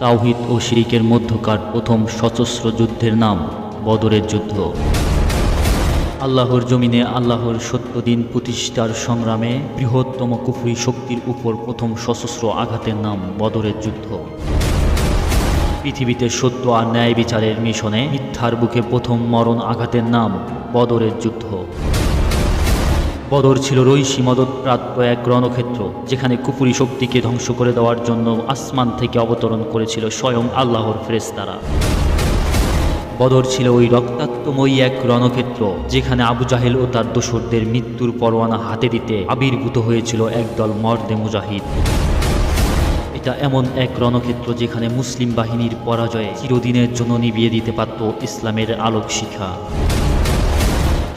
তাওহিদ ও শিরিকের মধ্যকার প্রথম সশস্ত্র যুদ্ধের নাম বদরের যুদ্ধ। আল্লাহর জমিনে আল্লাহর সত্য দিন প্রতিষ্ঠার সংগ্রামে বৃহত্তম কুফরি শক্তির উপর প্রথম সশস্ত্র আঘাতের নাম বদরের যুদ্ধ। পৃথিবীতে সত্য আর ন্যায় বিচারের মিশনে মিথ্যার বুকে প্রথম মরণ আঘাতের নাম বদরের যুদ্ধ। বদর ছিল রৈশি মদতপ্রাপ্ত এক রণক্ষেত্র, যেখানে কুপুরি শক্তিকে ধ্বংস করে দেওয়ার জন্য আসমান থেকে অবতরণ করেছিল স্বয়ং আল্লাহর ফেরেশতারা। বদর ছিল ওই রক্তাক্তময়ী এক রণক্ষেত্র, যেখানে আবু জাহেল ও তার দোসরদের মৃত্যুর পরোয়ানা হাতে দিতে আবির্ভূত হয়েছিল একদল মর্দে মুজাহিদ। এটা এমন এক রণক্ষেত্র যেখানে মুসলিম বাহিনীর পরাজয়ে চিরদিনের জন্য নিভিয়ে দিতে পারত ইসলামের আলোক শিখা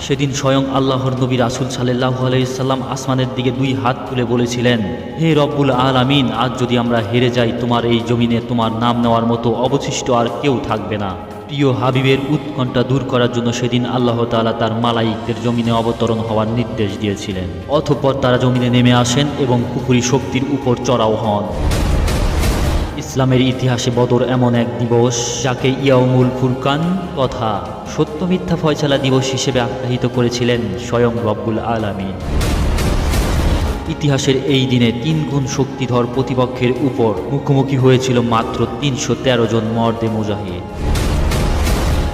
সেদিন স্বয়ং আল্লাহর নবী রাসুল সাল্লাহ আলাইসাল্লাম আসমানের দিকে দুই হাত তুলে বলেছিলেন, হে রব্বুল আলামিন, আজ যদি আমরা হেরে যাই, তোমার এই জমিনে তোমার নাম নেওয়ার মতো অবশিষ্ট আর কেউ থাকবে না। প্রিয় হাবিবের উৎকণ্ঠা দূর করার জন্য সেদিন আল্লাহ তাআলা তার মালাইকদের জমিনে অবতরণ হওয়ার নির্দেশ দিয়েছিলেন। অতঃপর তারা জমিনে নেমে আসেন এবং পুকুরি শক্তির উপর চড়াও হন। ইসলামের ইতিহাসে বদর এমন এক দিবস, যাকে ইয়াউমুল ফুরকান তথা সত্য মিথ্যা ফয়সালা দিবস হিসেবে আখ্যায়িত করেছিলেন স্বয়ং রব্বুল আলামিন। ইতিহাসের এই দিনে তিন গুণ শক্তিধর প্রতিপক্ষের উপর মুখোমুখি হয়েছিল মাত্র তিনশো তেরো জন মর্দে মুজাহিদ।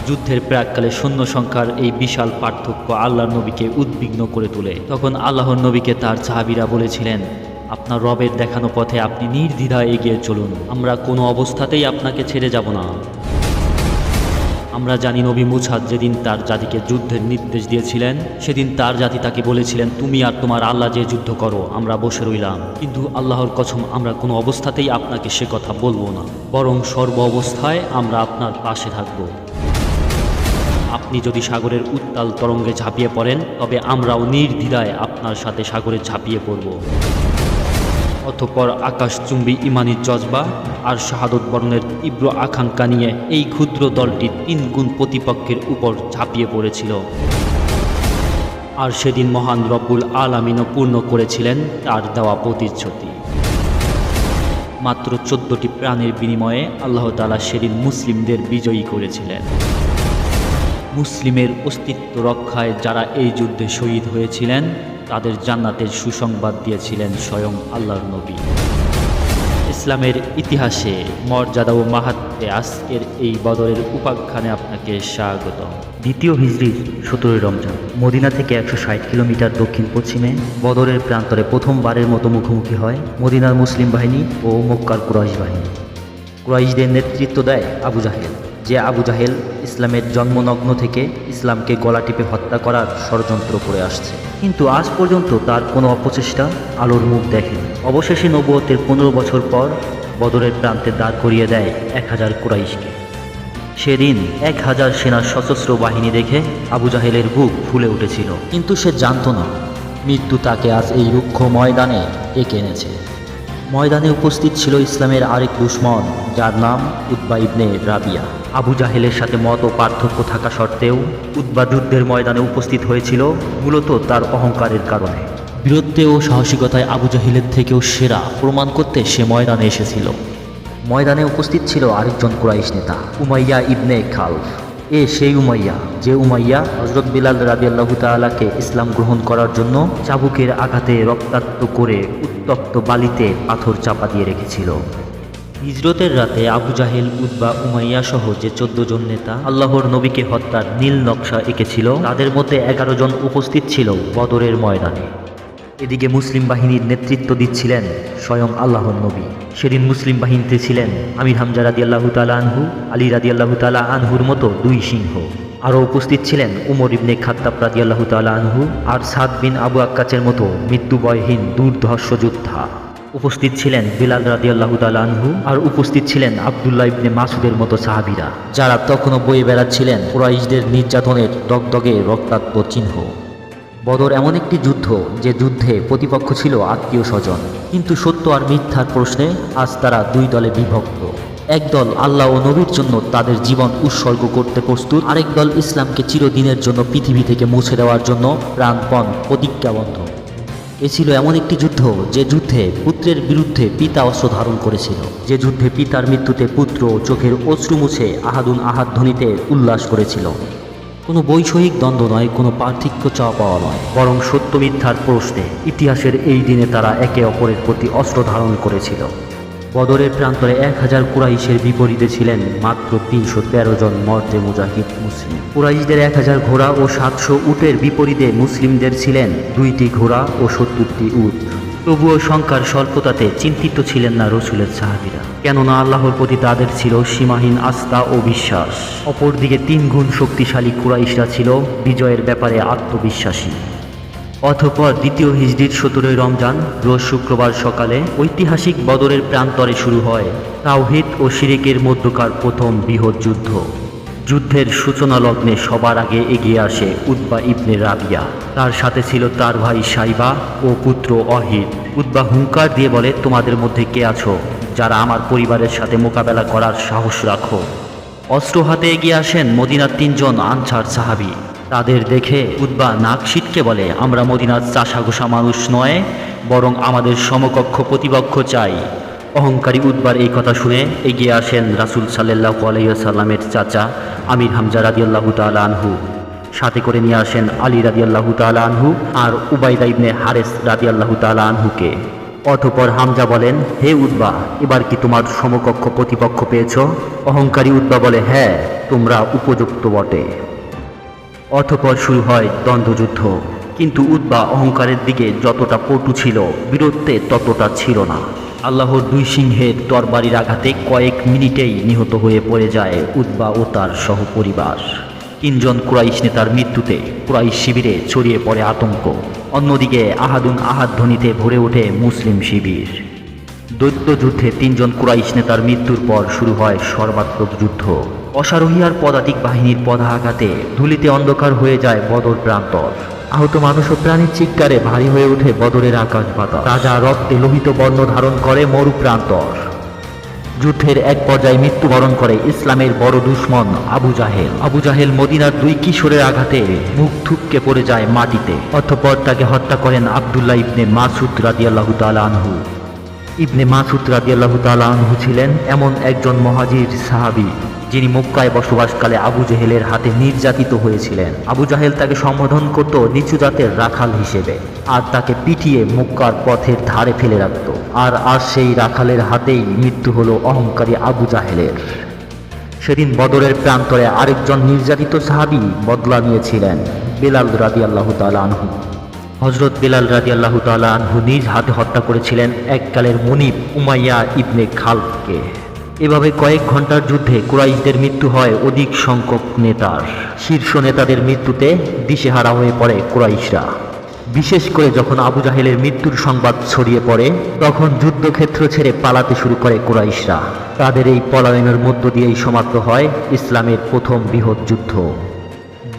যুদ্ধের প্রাককালে সৈন্য সংখ্যার এই বিশাল পার্থক্য আল্লাহর নবীকে উদ্বিগ্ন করে তোলে। তখন আল্লাহর নবীকে তার সাহাবিরা বলেছিলেন আপনার রবের দেখানো পথে আপনি নির্দ্বিধায় এগিয়ে চলুন। আমরা কোনো অবস্থাতেই আপনাকে ছেড়ে যাব না। আমরা জানি নবী মুছাদ যেদিন তার জাতিকে যুদ্ধের নির্দেশ দিয়েছিলেন, সেদিন তার জাতি তাকে বলেছিলেন, তুমি আর তোমার আল্লাহ যে যুদ্ধ করো, আমরা বসে রইলাম। কিন্তু আল্লাহর কসম, আমরা কোনো অবস্থাতেই আপনাকে সে কথা বলব না। বরং সর্ব অবস্থায় আমরা আপনার পাশে থাকব। আপনি যদি সাগরের উত্তাল তরঙ্গে ঝাঁপিয়ে পড়েন, তবে আমরাও নির্দ্বিধায় আপনার সাথে সাগরে ঝাঁপিয়ে পড়ব। অতঃপর আকাশচুম্বী ইমানির জজবা আর শাহাদত বরণের তীব্র আকাঙ্ক্ষা নিয়ে এই ক্ষুদ্র দলটি তিন গুণ প্রতিপক্ষের উপর ঝাঁপিয়ে পড়েছিল। আর সেদিন মহান রব্বুল আলামিনও পূর্ণ করেছিলেন তার দেওয়া প্রতিশ্রুতি। মাত্র চোদ্দটি প্রাণের বিনিময়ে আল্লাহ তাআলা সেদিন মুসলিমদের বিজয়ী করেছিলেন। মুসলিমের অস্তিত্ব রক্ষায় যারা এই যুদ্ধে শহীদ হয়েছিলেন তাদের জান্নাতের সুসংবাদ দিয়েছিলেন স্বয়ং আল্লাহর নবী। ইসলামের ইতিহাসে মর্যাদা ও মাহাত্মে আজকের এই বদরের উপাখ্যানে আপনাকে স্বাগত দ্বিতীয় হিজড়ির সতেরোই রমজান। মদিনা থেকে একশো ষাট কিলোমিটার দক্ষিণ পশ্চিমে বদরের প্রান্তরে প্রথমবারের মতো মুখোমুখি হয় মদিনার মুসলিম বাহিনী ও মক্কার কুরাইশ বাহিনী। কুরাইশদের নেতৃত্ব দেয় আবু জাহেল, যে আবু জাহেল ইসলামের জন্মনগ্ন থেকে ইসলামকে গলা টিপে হত্যা করার ষড়যন্ত্র করে আসছে। কিন্তু আজ পর্যন্ত তার কোনো অপচেষ্টা আলোর মুখ দেখেনি অবশেষে নবুয়তের পনেরো বছর পর বদরের প্রান্তে দাঁড় করিয়ে দেয় এক হাজার কুরাইশকে। সেদিন এক হাজার সেনার সশস্ত্র বাহিনী দেখে আবু জাহেলের বুক ফুলে উঠেছিল। কিন্তু সে জানতো না, মৃত্যু তাকে আজ এই রুক্ষ ময়দানে এঁকে এনেছে। ময়দানে উপস্থিত ছিল ইসলামের আরেক দুশ্মন, যার নাম উদ্বা ইবনে রাবিয়া। আবু জাহেলের সাথে মত ও পার্থক্য থাকা সত্ত্বেও উদ্বা যুদ্ধের ময়দানে উপস্থিত হয়েছিল মূলত তার অহংকারের কারণে। বীরত্বে ও সাহসিকতায় আবু জাহিলের থেকেও সেরা প্রমাণ করতে সে ময়দানে এসেছিল। ময়দানে উপস্থিত ছিল আরেকজন কুরাইশ নেতা উমাইয়া ইবনে খালফ। এ সেই উমাইয়া যে উমাইয়া হজরত বিলাল রাদিয়াল্লাহু তাআলাকে ইসলাম গ্রহণ করার জন্য চাবুকের আঘাতে রক্তাক্ত করে উত্তপ্ত বালিতে পাথর চাপা দিয়ে রেখেছিল। হিজরতের রাতে আবু জাহেল উদ্বা উমাইয়া সহ যে চোদ্দ জন নেতা আল্লাহর নবীকে হত্যার নীল নকশা এঁকেছিল, তাদের মধ্যে এগারো জন উপস্থিত ছিল বদরের ময়দানে। এদিকে মুসলিম বাহিনীর নেতৃত্ব দিচ্ছিলেন স্বয়ং আল্লাহর নবী। সেদিন মুসলিম বাহিনীতে ছিলেন আমির হামজা রাদি আল্লাহ তালা আনহু, আলী রাদি আল্লাহ তালা আনহুর মতো দুই সিংহ। আরও উপস্থিত ছিলেন উমর ইবনে খাত্তাব রাদি আল্লাহ তালা আনহু আর সাদ বিন আবু আক্কাচের মতো মৃত্যুবয়হীন দুর্ধর্ষ যোদ্ধা উপস্থিত ছিলেন বিলাল রাদি আল্লাহ তালা আনহু আর উপস্থিত ছিলেন আবদুল্লাহ ইবনে মাসুদের মতো সাহাবিরা, যারা তখনও বয়ে বেড়াচ্ছিলেন কুরাইশদের নির্যাতনের দগদগে রক্তাক্ত চিহ্ন। বদর এমন একটি যুদ্ধ যে যুদ্ধে প্রতিপক্ষ ছিল আত্মীয় স্বজন। কিন্তু সত্য আর মিথ্যার প্রশ্নে আজ তারা দুই দলে বিভক্ত। একদল আল্লাহ ও নবীর জন্য তাদের জীবন উৎসর্গ করতে প্রস্তুত, আরেক দল ইসলামকে চিরদিনের জন্য পৃথিবী থেকে মুছে দেওয়ার জন্য প্রাণপণ প্রতিজ্ঞাবদ্ধ। এ ছিল এমন একটি যুদ্ধ যে যুদ্ধে পুত্রের বিরুদ্ধে পিতা অস্ত্র ধারণ করেছিল। যে যুদ্ধে পিতার মৃত্যুতে পুত্র চোখের অশ্রু মুছে আহাদুন আহাদ ধ্বনিতে উল্লাস করেছিল। কোনো বৈষয়িক দ্বন্দ্ব নয়, কোনো পার্থক্য চাওয়া পাওয়া নয়। বরং সত্য মিথ্যার প্রশ্নে ইতিহাসের এই দিনে তারা একে অপরের প্রতি অস্ত্র ধারণ করেছিল। বদরের প্রান্তরে এক হাজার কুরাইশের বিপরীতে ছিলেন মাত্র তিনশো তেরো জন মর্দে মুজাহিদ মুসলিম। কুরাইশদের এক হাজার ঘোড়া ও সাতশো উটের বিপরীতে মুসলিমদের ছিলেন দুইটি ঘোড়া ও সত্তরটি উট। তবুও সংখ্যার স্বল্পতাতে চিন্তিত ছিলেন না রসুলের সাহাবিরা। কেননা আল্লাহর প্রতি তাদের ছিল সীমাহীন আস্থা ও বিশ্বাস। অপরদিকে তিন গুণ শক্তিশালী কুরাইশরা ছিল বিজয়ের ব্যাপারে আত্মবিশ্বাসী। অথপর দ্বিতীয় হিজড়ির সতেরোই রমজান, রোজ শুক্রবার সকালে ঐতিহাসিক বদরের প্রান্তরে শুরু হয় তাওহিদ ও শিরিকের মধ্যকার প্রথম বৃহৎ যুদ্ধ। যুদ্ধের সূচনা লগ্নে সবার আগে এগিয়ে আসে উদ্বা ইবনে রাবিয়া। তার সাথে ছিল তার ভাই সাইবা ও পুত্র অহিদ। উদ্বা হুঙ্কার দিয়ে বলে, তোমাদের মধ্যে কে আছো যারা আমার পরিবারের সাথে মোকাবেলা করার সাহস রাখো? অস্ত্র হাতে এগিয়ে আসেন মদিনার তিনজন আনসার সাহাবি। তাদের দেখে উদ্বা নাক ছিটকে বলে, আমরা মদিনার চাষাঘোষা মানুষ নয়, বরং আমাদের সমকক্ষ প্রতিপক্ষ চাই। অহংকারী উদ্বার এই কথা শুনে এগিয়ে আসেন রাসুল সাল্লাহ আলাইসাল্লামের চাচা আমির হামজা রাদিয়াল্লাহু তাআলা আনহু। সাথে করে নিয়ে আসেন আলী রাদিয়াল্লাহু তাআলা আনহু আর উবাইদা ইবনে হারেস রাদিয়াল্লাহু তাআলা আনহুকে। অতপর হামজা বলেন, হে উদ্বা, এবার কি তোমার সমকক্ষ প্রতিপক্ষ পেয়েছ? অহংকারী উদ্বা বলে হ্যাঁ তোমরা উপযুক্ত বটে। অতপর শুরু হয় দ্বন্দ্বযুদ্ধ। কিন্তু উদ্বা অহংকারের দিকে যতটা পটু ছিল, বীরত্বে ততটা ছিল না। আল্লাহর দুই সিংহের তরবারির আঘাতে কয়েক মিনিটেই নিহত হয়ে পড়ে যায় উদ্বা ও তার সহপরিবার। তিনজন কুরাইশ নেতার মৃত্যুতে কুরাইশ শিবিরে ছড়িয়ে পড়ে আতঙ্ক। অন্যদিকে আহাদুন আহাদ ধ্বনিতে ভরে ওঠে মুসলিম শিবির। দৈত্য যুদ্ধে তিনজন কুরাইশ নেতার মৃত্যুর পর শুরু হয় সর্বাত্মক যুদ্ধ। অশ্বারোহী আর পদাতিক বাহিনীর পদাঘাতে ধুলিতে অন্ধকার হয়ে যায় বদর প্রান্তর। আহত মানুষ ও প্রাণীর চিৎকারে ভারী হয়ে ওঠে বদরের আকাশ বাতাস। রাজা রক্তে লোহিত বর্ণ ধারণ করে মরু প্রান্তর। যুদ্ধের এক পর্যায়ে মৃত্যুবরণ করে ইসলামের বড় দুশ্মন আবু জাহেল। আবু জাহেল মদিনার দুই কিশোরের আঘাতে মুখ থুপকে পড়ে যায় মাটিতে। অতঃপর তাকে হত্যা করেন আবদুল্লাহ ইবনে মাসুদ রাদিয়াল্লাহু তাআলা আনহু। ইবনে মাসুদ রাদিয়াল্লাহু তাআলা আনহু ছিলেন এমন একজন মহাজির সাহাবী, যিনি মক্কায় বসবাসকালে আবু জাহেলের হাতে নির্যাতিত হয়েছিলেন। আবু জাহেল তাকে সম্বোধন করত নিচু জাতের রাখাল হিসেবে, আর তাকে পিটিয়ে মক্কার পথের ধারে ফেলে রাখত, আর আর সেই রাখালের হাতেই মৃত্যু হলো অহংকারী আবু জাহেলের। সেদিন বদরের প্রান্তরে আরেকজন নির্যাতিত সাহাবি বদলা নিয়েছিলেন, বেলাল রাদি আল্লাহ আনহু। হজরত বেলাল রাদি আল্লাহ আনহু নিজ হাতে হত্যা করেছিলেন এককালের মুনিব উমাইয়া ইবনে খালকে এভাবে কয়েক ঘণ্টার যুদ্ধে কুরাইশদের মৃত্যু হয় অধিক সংখ্যক নেতার। শীর্ষ নেতাদের মৃত্যুতে দিশেহারা হয়ে পড়ে কুরাইশরা। বিশেষ করে যখন আবু জাহেলের মৃত্যুর সংবাদ ছড়িয়ে পড়ে, তখন যুদ্ধক্ষেত্র ছেড়ে পালাতে শুরু করে কুরাইশরা। তাদের এই পলায়নের মধ্য দিয়েই সমাপ্ত হয় ইসলামের প্রথম বৃহৎ যুদ্ধ।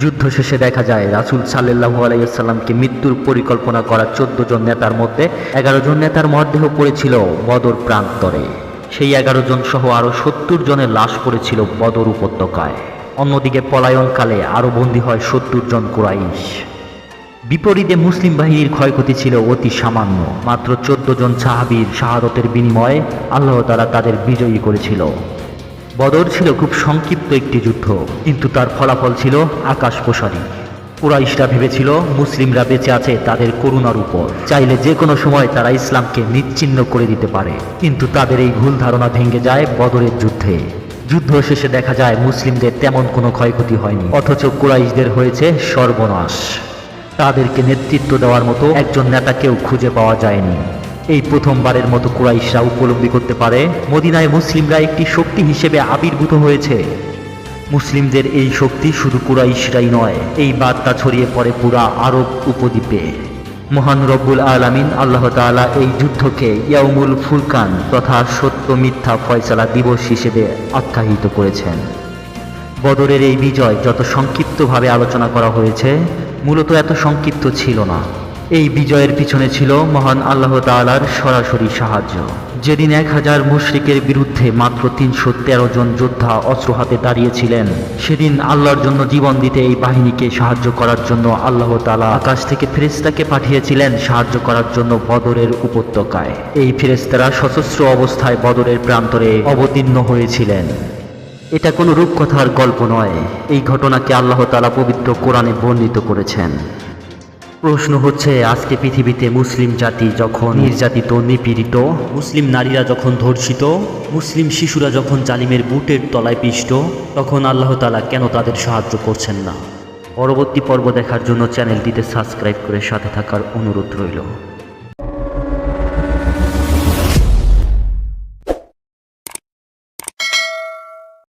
যুদ্ধ শেষে দেখা যায়, রাসুল সাল্লাহু আলাইসাল্লামকে মৃত্যুর পরিকল্পনা করা চোদ্দ জন নেতার মধ্যে এগারো জন নেতার মরদেহ পড়েছিল বদর প্রান্তরে। সেই এগারো জন সহ আরও সত্তর জনের লাশ পড়েছিল বদর উপত্যকায়। অন্যদিকে পলায়নকালে আরও বন্দী হয় সত্তর জন কুরাইশ। বিপরীতে মুসলিম বাহিনীর ক্ষয়ক্ষতি ছিল অতি সামান্য। মাত্র চোদ্দ জন সাহাবীর শাহাদতের বিনিময়ে আল্লাহ তারা তাদের বিজয়ী করেছিল। বদর ছিল খুব সংক্ষিপ্ত একটি যুদ্ধ, কিন্তু তার ফলাফল ছিল আকাশ প্রসারী কুরাইশরা ভেবেছিল মুসলিমরা বেঁচে আছে তাদের করুণার উপর। চাইলে যে কোনো সময় তারা ইসলামকে নিচ্ছিন্ন করে দিতে পারে। কিন্তু তাদের এই ভুল ধারণা ভেঙে যায় বদরের যুদ্ধে। যুদ্ধ শেষে দেখা যায় মুসলিমদের তেমন কোনো ক্ষয়ক্ষতি হয়নি, অথচ কুরাইশদের হয়েছে সর্বনাশ। তাদেরকে নেতৃত্ব দেওয়ার মতো একজন নেতাকেও খুঁজে পাওয়া যায়নি। এই প্রথমবারের মতো কুরাইশরা উপলব্ধি করতে পারে, মদিনায় মুসলিমরা একটি শক্তি হিসেবে আবির্ভূত হয়েছে। মুসলিমদের এই শক্তি শুধু কুরাইশরাই নয়, এই বার্তা ছড়িয়ে পড়ে পুরা আরব উপদ্বীপে। মহান রব্বুল আলামিন আল্লাহ তাআলা এই যুদ্ধকে ইয়াউমুল ফুরকান তথা সত্য মিথ্যা ফয়সালা দিবস হিসেবে আখ্যায়িত করেছেন। বদরের এই বিজয় যত সংক্ষিপ্তভাবে আলোচনা করা হয়েছে, মূলত এত সংক্ষিপ্ত ছিল না। এই বিজয়ের পিছনে ছিল মহান আল্লাহ তাআলার সরাসরি সাহায্য। যেদিন এক হাজার মুশরিকের বিরুদ্ধে মাত্র তিনশো তেরো জন যোদ্ধা অস্ত্র হাতে দাঁড়িয়েছিলেন, সেদিন আল্লাহর জন্য জীবন দিতে এই বাহিনীকে সাহায্য করার জন্য আল্লাহ তালা আকাশ থেকে ফেরেস্তাকে পাঠিয়েছিলেন সাহায্য করার জন্য বদরের উপত্যকায়। এই ফেরেস্তারা সশস্ত্র অবস্থায় বদরের প্রান্তরে অবতীর্ণ হয়েছিলেন। এটা কোনো রূপকথার গল্প নয়। এই ঘটনাকে আল্লাহ তালা পবিত্র কোরআনে বর্ণিত করেছেন। প্রশ্ন হচ্ছে, আজকে পৃথিবীতে মুসলিম জাতি যখন নির্যাতিত, নিপীড়িত, মুসলিম নারীরা যখন ধর্ষিত, মুসলিম শিশুরা যখন জালিমের বুটের তলায় পিষ্ট, তখন আল্লাহ তালা কেন তাদের সাহায্য করছেন না? পরবর্তী পর্ব দেখার জন্য চ্যানেলটিতে সাবস্ক্রাইব করে সাথে থাকার অনুরোধ রইল।